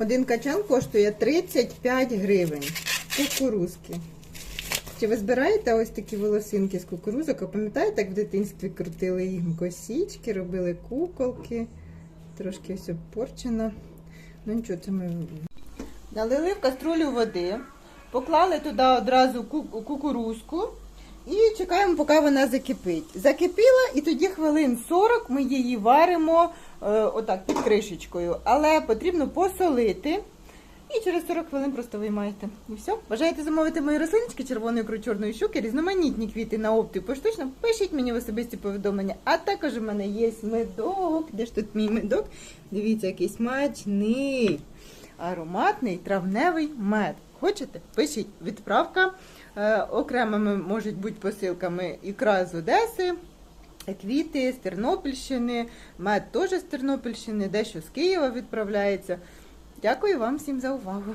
Один качан коштує 35 гривень. Кукурузки. Чи ви збираєте ось такі волосинки з кукурузок? А пам'ятаєте, як в дитинстві крутили їм косічки, робили куколки? Трошки ось обпорчено. Ну нічого, це ми. Налили в каструлю води, поклали туди одразу кукурузку і чекаємо, поки вона закипить. Закипіла, і тоді хвилин 40 ми її варимо е, отак під кришечкою. Але потрібно посолити. І через 40 хвилин просто виймаєте. І все. Бажаєте замовити мої рослиночки червоної ікру чорної щуки, різноманітні квіти на опті поштучно, пишіть мені в особисті повідомлення. А також у мене є медок. Де ж тут мій медок? Дивіться, який смачний, ароматний травневий мед. Хочете? Пишіть. Відправка е, окремими можуть бути посилками ікра з Одеси. Квіти з Тернопільщини, мед теж з Тернопільщини, дещо з Києва відправляється. Дякую вам всім за увагу.